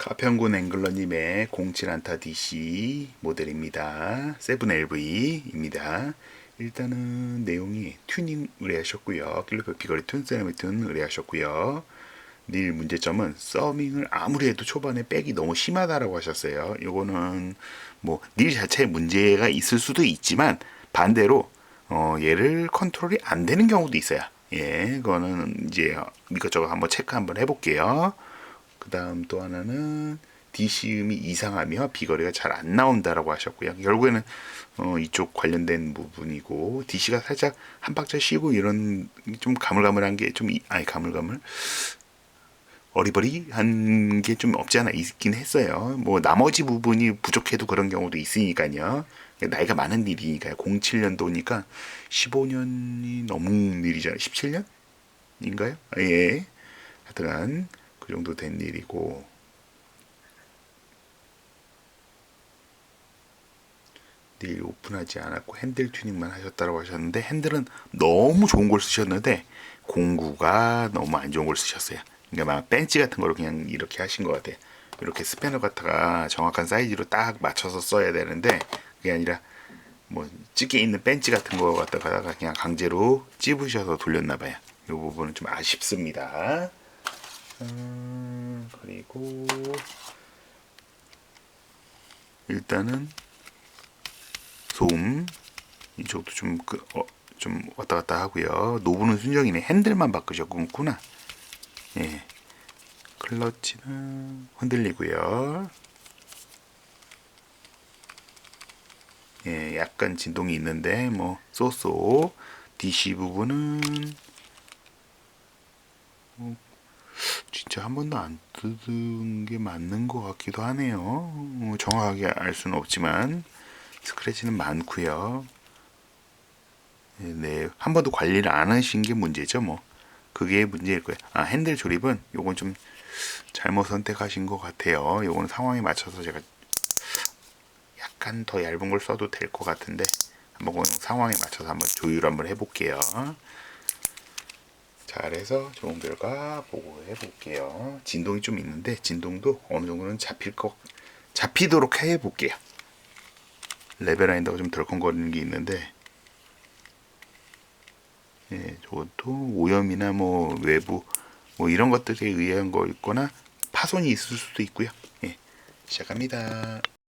가평군 앵글러님의 07안타 DC 모델입니다. 7LV입니다. 일단은 내용이 튜닝 의뢰하셨고요. 킬로페 비거리 튠 세라미튠 의뢰하셨고요. 닐 문제점은 서밍을 아무리 해도 초반에 백이 너무 심하다라고 하셨어요. 요거는 뭐 닐 자체에 문제가 있을 수도 있지만 반대로 어, 얘를 컨트롤이 안 되는 경우도 있어요. 예, 그거는 이제 이것저것 한번 체크 한번 해볼게요. 그 다음 또 하나는 DC음이 이상하며 비거리가 잘 안 나온다라고 하셨고요. 결국에는 어, 이쪽 관련된 부분이고 DC가 살짝 한 박자 쉬고 이런 좀 가물가물한 게 좀 아니 가물가물 어리버리한 게 좀 없지 않아 있긴 했어요. 뭐 나머지 부분이 부족해도 그런 경우도 있으니까요. 나이가 많은 일이니까요. 07년도니까 15년이 넘은 일이잖아요. 17년 인가요? 예. 하여튼 그 정도 된 일이고 내일 오픈하지 않았고 핸들 튜닝만 하셨다고 하셨는데 핸들은 너무 좋은 걸 쓰셨는데 공구가 너무 안 좋은 걸 쓰셨어요. 그러니까 막 벤치 같은 거로 그냥 이렇게 하신 것 같아요. 이렇게 스패너 갖다가 정확한 사이즈로 딱 맞춰서 써야 되는데 그게 아니라 뭐 찌개 있는 벤치 같은 거 갖다가 그냥 강제로 찝으셔서 돌렸나 봐요. 이 부분은 좀 아쉽습니다. 음, 그리고 일단은 소음 이쪽도 좀, 그, 어, 좀 왔다 갔다 하고요. 노브는 순정이네. 핸들만 바꾸셨구나. 예. 클러치는 흔들리고요. 예, 약간 진동이 있는데 뭐 쏘쏘 DC 부분은 어, 진짜 한 번도 안 뜯은 게 맞는 것 같기도 하네요. 어, 정확하게 알 수는 없지만 스크래치는 많고요. 예, 네, 한 번도 관리를 안 하신 게 문제죠, 뭐. 그게 문제일 거예요. 아, 핸들 조립은 요건 좀 잘못 선택하신 것 같아요. 요거는 상황에 맞춰서 제가 약간 더 얇은 걸 써도 될 것 같은데 한번 상황에 맞춰서 한번 조율 한번 해볼게요. 잘해서 좋은 결과 보고해 볼게요. 진동이 좀 있는데 진동도 어느 정도는 잡힐 것 잡히도록 해 볼게요. 레벨라인다가 좀 덜컹거리는 게 있는데 예, 저것도 오염이나 뭐 외부 뭐 이런 것들에 의한 거 있거나 파손이 있을 수도 있고요. 예, 시작합니다.